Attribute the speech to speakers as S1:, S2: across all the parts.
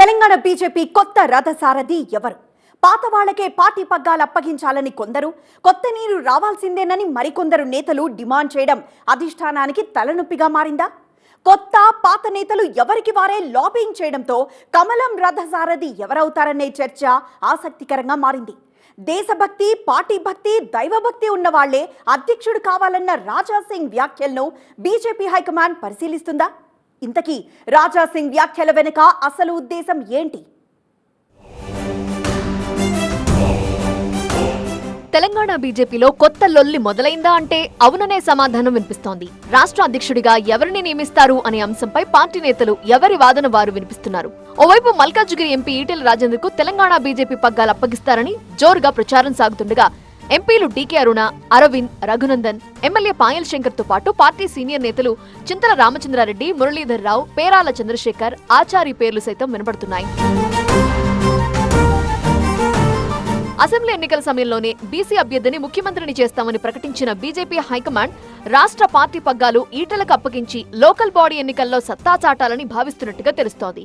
S1: Telangana BJP కొత్త రథసారథి ఎవరు? పాత వాళ్ళకే పార్టీ పగ్గాలు అప్పగించాలని కొందరు కొత్త నీరు రావాల్సిందేనని మరికొందరు నేతలు డిమాండ్ చేయడం అధిష్టానానికి తలనొప్పిగా మారిందా? కొత్త పాత నేతలు ఎవరికి వారే లాబింగ్ చేయడంతో కమలం రథసారథి ఎవరవుతారనే చర్చ ఆసక్తికరంగా మారింది. దేశభక్తి పార్టీ భక్తి దైవభక్తి ఉన్నవాళ్ళే అధ్యక్షుడు కావాలన్న రాజా సింగ్ వ్యాఖ్యలను బీజేపీ హైకమాండ్ పరిశీలిస్తుందా? ఇంతకీ రాజా సింగ్ వ్యాఖ్యల వెనుక అసలు ఉద్దేశం ఏంటి?
S2: తెలంగాణ బీజేపీలో కొత్త లొల్లి మొదలైందా అంటే అవుననే సమాధానం వినిపిస్తోంది. రాష్ట్ర అధ్యక్షుడిగా ఎవరిని నియమిస్తారు అనే అంశంపై పార్టీ నేతలు ఎవరి వాదన వారు వినిపిస్తున్నారు. ఓవైపు మల్కాజ్గిరి ఎంపీ ఈటెల రాజేందర్కు తెలంగాణ బీజేపీ పగ్గాలు అప్పగిస్తారని జోరుగా ప్రచారం సాగుతుండగా ఎంపీలు డీకే అరుణ అరవింద్ రఘునందన్ ఎమ్మెల్యే పాయల్ శంకర్తో పాటు పార్టీ సీనియర్ నేతలు చింతల రామచంద్రారెడ్డి మురళీధర్ రావు పేరాల చంద్రశేఖర్ ఆచారి పేర్లు సైతం వినపడుతున్నాయి అసెంబ్లీ ఎన్నికల సమయంలోనే బీసీ అభ్యర్థిని ముఖ్యమంత్రిని చేస్తామని ప్రకటించిన బీజేపీ హైకమాండ్ రాష్ట్ర పార్టీ పగ్గాలు ఈటలకు అప్పగించి లోకల్ బాడీ ఎన్నికల్లో సత్తా చాటాలని భావిస్తున్నట్టుగా తెలుస్తోంది.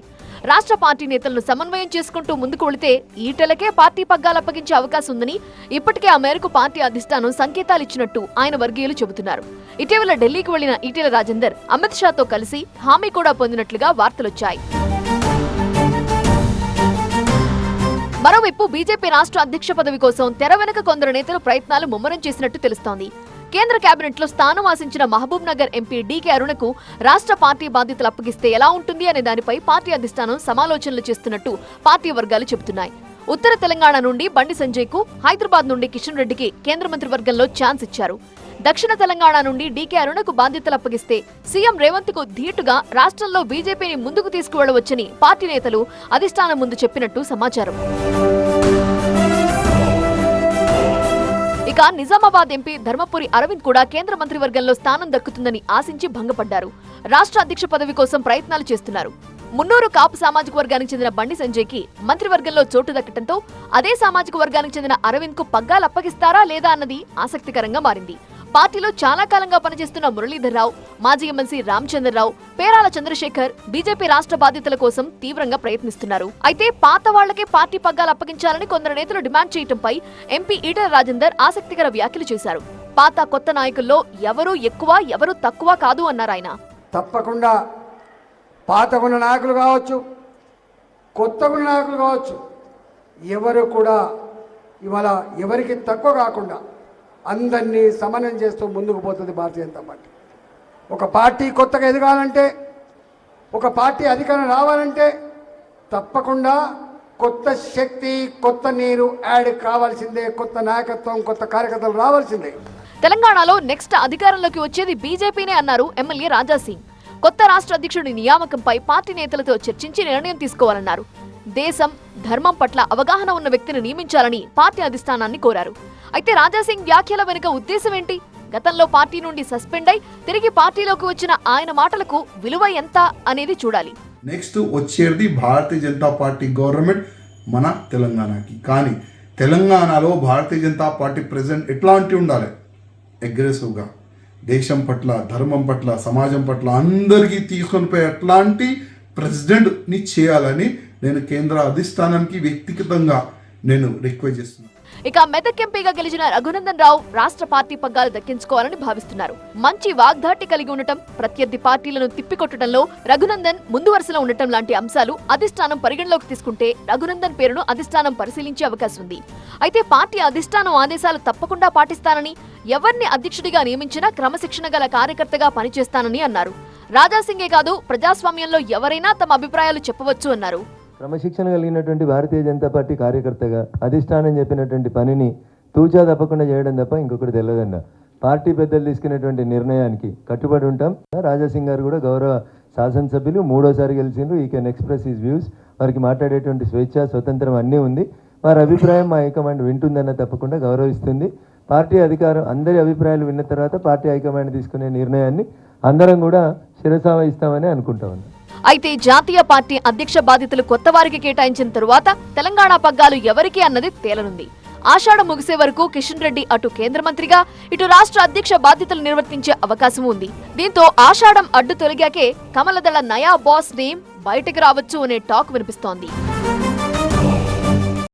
S2: రాష్ట్ర పార్టీ నేతలను సమన్వయం చేసుకుంటూ ముందుకు వెళితే ఈటలకే పార్టీ పగ్గాలు అప్పగించే అవకాశం ఉందని ఇప్పటికే ఆ మేరకు పార్టీ అధిష్టానం సంకేతాలు ఇచ్చినట్టు ఆయన వర్గీయులు చెబుతున్నారు. ఇటీవల ఢిల్లీకి వెళ్ళిన ఈటెల రాజేందర్ అమిత్ షాతో కలిసి హామీ కూడా పొందినట్లుగా వార్తలొచ్చాయి. మరోవైపు బీజేపీ రాష్ట్ర అధ్యక్ష పదవి కోసం తెర వెనుక కొందరు నేతలు ప్రయత్నాలు ముమ్మరం చేసినట్టు తెలుస్తోంది. కేంద్ర కేబినెట్లో స్థానం ఆశించిన మహబూబ్ నగర్ ఎంపీ డీకే అరుణకు రాష్ట్ర పార్టీ బాధ్యతలు అప్పగిస్తే ఎలా ఉంటుంది అనే దానిపై పార్టీ అధిష్టానం సమాలోచనలు చేస్తున్నట్టు పార్టీ వర్గాలు చెబుతున్నాయి. ఉత్తర తెలంగాణ నుండి బండి సంజయ్కు హైదరాబాద్ నుండి కిషన్ రెడ్డికి కేంద్ర మంత్రివర్గంలో ఛాన్స్ ఇచ్చారు. దక్షిణ తెలంగాణ నుండి డీకే అరుణకు బాధ్యతలు అప్పగిస్తే సీఎం రేవంత్కు ధీటుగా రాష్ట్రంలో బీజేపీని ముందుకు తీసుకువెళ్ళవచ్చని పార్టీ నేతలు అధిష్టానం ముందు చెప్పినట్టు సమాచారం. ఇక నిజామాబాద్ ఎంపీ ధర్మపురి అరవింద్ కూడా కేంద్ర మంత్రివర్గంలో స్థానం దక్కుతుందని ఆశించి భంగపడ్డారు. రాష్ట్ర అధ్యక్ష పదవి కోసం ప్రయత్నాలు చేస్తున్నారు. మున్నూరు కాపు సామాజిక వర్గానికి చెందిన బండి సంజయ్కి మంత్రివర్గంలో చోటు దక్కటంతో అదే సామాజిక వర్గానికి చెందిన అరవింద్కు పగ్గాలు అప్పగిస్తారా లేదా అన్నది ఆసక్తికరంగా మారింది. పార్టీలో చాలా కాలంగా పనిచేస్తున్న మురళీధర్ రావు మాజీ ఎమ్మెల్సీ రామచంద్రరావు పేరాల చంద్రశేఖర్ బీజేపీ రాష్ట్ర బాధ్యతల కోసం తీవ్రంగా ప్రయత్నిస్తున్నారు. అయితే పాత వాళ్ళకే పార్టీ పగ్గాలు అప్పగించాలని కొందరు నేతలు డిమాండ్ చేయడంపై ఎంపీ ఈటల రాజేందర్ ఆసక్తికర వ్యాఖ్యలు చేశారు. పాత కొత్త నాయకుల్లో ఎవరు ఎక్కువ ఎవరు తక్కువ కాదు అన్నారు ఆయన.
S3: తప్పకుండా పాతగున్న నాయకులు కావచ్చు కొత్తగున్న నాయకులు కావచ్చు ఎవరు కూడా ఇవాళ ఎవరికి తక్కువ కాకుండా అందరినీ సమన్వయం చేస్తూ ముందుకు పోతుంది భారతీయ జనతా పార్టీ. ఒక పార్టీ కొత్తగా ఎదగాలంటే ఒక పార్టీ అధికారం రావాలంటే తప్పకుండా కొత్త శక్తి కొత్త నీరు యాడ్ కావాల్సిందే కొత్త నాయకత్వం కొత్త కార్యకర్తలు రావాల్సిందే.
S2: తెలంగాణలో నెక్స్ట్ అధికారంలోకి వచ్చేది బీజేపీనే అన్నారు ఎమ్మెల్యే రాజాసింగ్. కొత్త రాష్ట్ర అధ్యక్షుడి నియామకంపై పార్టీ నేతలతో చర్చించి నిర్ణయం తీసుకోవాలన్నారు. దేశం ధర్మం పట్ల అవగాహన ఉన్న వ్యక్తిని నియమించాలని పార్టీ అధిష్టానాన్ని కోరారు. అయితే రాజాసింగ్ వ్యాఖ్యల వెనుక ఉద్దేశం ఏంటి? గతంలో పార్టీ నుండి సస్పెండ్ అయి తిరిగి పార్టీలోకి వచ్చిన ఆయన మాటలకు విలువ ఎంత అనేది చూడాలి.
S4: నెక్స్ట్ వచ్చేది భారతీయ జనతా పార్టీ గవర్నమెంట్ మన తెలంగాణకి. కానీ తెలంగాణలో భారతీయ జనతా పార్టీ ప్రెసిడెంట్ ఎట్లాంటి ఉండాలి? అగ్రెసివ్గా. దేశం పట్ల ధర్మం పట్ల సమాజం పట్ల అందరికీ తీసుకొని పోయే అట్లాంటి ప్రెసిడెంట్ని చేయాలని నేను కేంద్ర అధిష్టానానికి వ్యక్తిగతంగా నేను రిక్వెస్ట్ చేస్తున్నాను
S2: ఇక మెదక్ ఎంపీగా గెలిచిన రఘునందన్ రావు రాష్ట్ర పార్టీ పగ్గాలు దక్కించుకోవాలని భావిస్తున్నారు. మంచి వాగ్దాటి కలిగి ఉండటం ప్రత్యర్థి పార్టీలను తిప్పికొట్టడంలో రఘునందన్ ముందు వరుసలో ఉండటం లాంటి అంశాలు అధిష్టానం పరిగణలోకి తీసుకుంటే రఘునందన్ పేరును అధిష్టానం పరిశీలించే అవకాశం ఉంది. అయితే పార్టీ అధిష్టానం ఆదేశాలు తప్పకుండా పాటిస్తానని ఎవరిని అధ్యక్షుడిగా నియమించినా క్రమశిక్షణ గల కార్యకర్తగా పనిచేస్తానని అన్నారు. రాజాసింగే కాదు ప్రజాస్వామ్యంలో ఎవరైనా తమ అభిప్రాయాలు చెప్పవచ్చు అన్నారు.
S5: క్రమశిక్షణ కలిగినటువంటి భారతీయ జనతా పార్టీ కార్యకర్తగా అధిష్టానం చెప్పినటువంటి పనిని తూచా తప్పకుండా చేయడం తప్ప ఇంకొకటి తెలియదన్న పార్టీ పెద్దలు తీసుకునేటువంటి నిర్ణయానికి కట్టుబడి ఉంటాం. రాజాసింగ్ గారు కూడా గౌరవ శాసనసభ్యులు మూడోసారి గెలిచిండ్రు. ఈ కెన్ ఎక్స్ప్రెస్ ఈజ్ వ్యూస్ వారికి మాట్లాడేటువంటి స్వేచ్ఛ స్వతంత్రం అన్నీ ఉంది. వారి అభిప్రాయం మా హైకమాండ్ వింటుందన్న తప్పకుండా గౌరవిస్తుంది. పార్టీ అధికారం అందరి అభిప్రాయాలు విన్న తర్వాత పార్టీ హైకమాండ్ తీసుకునే నిర్ణయాన్ని అందరం కూడా శిరసావహిస్తామని అనుకుంటా ఉన్నాం.
S2: అయితే జాతీయ పార్టీ అధ్యక్ష బాధ్యతలు కొత్త వారికి కేటాయించిన తరువాత తెలంగాణ పగ్గాలు ఎవరికి అన్నది తేలనుంది. ఆషాఢం ముగిసే వరకు కిషన్ రెడ్డి అటు కేంద్ర మంత్రిగా ఇటు రాష్ట్ర అధ్యక్ష బాధ్యతలు నిర్వర్తించే అవకాశం ఉంది. దీంతో ఆషాఢం అడ్డు తొలగాకే కమలదళ నయా బాస్ నేమ్ బయటికి రావచ్చు అనే టాక్ వినిపిస్తోంది.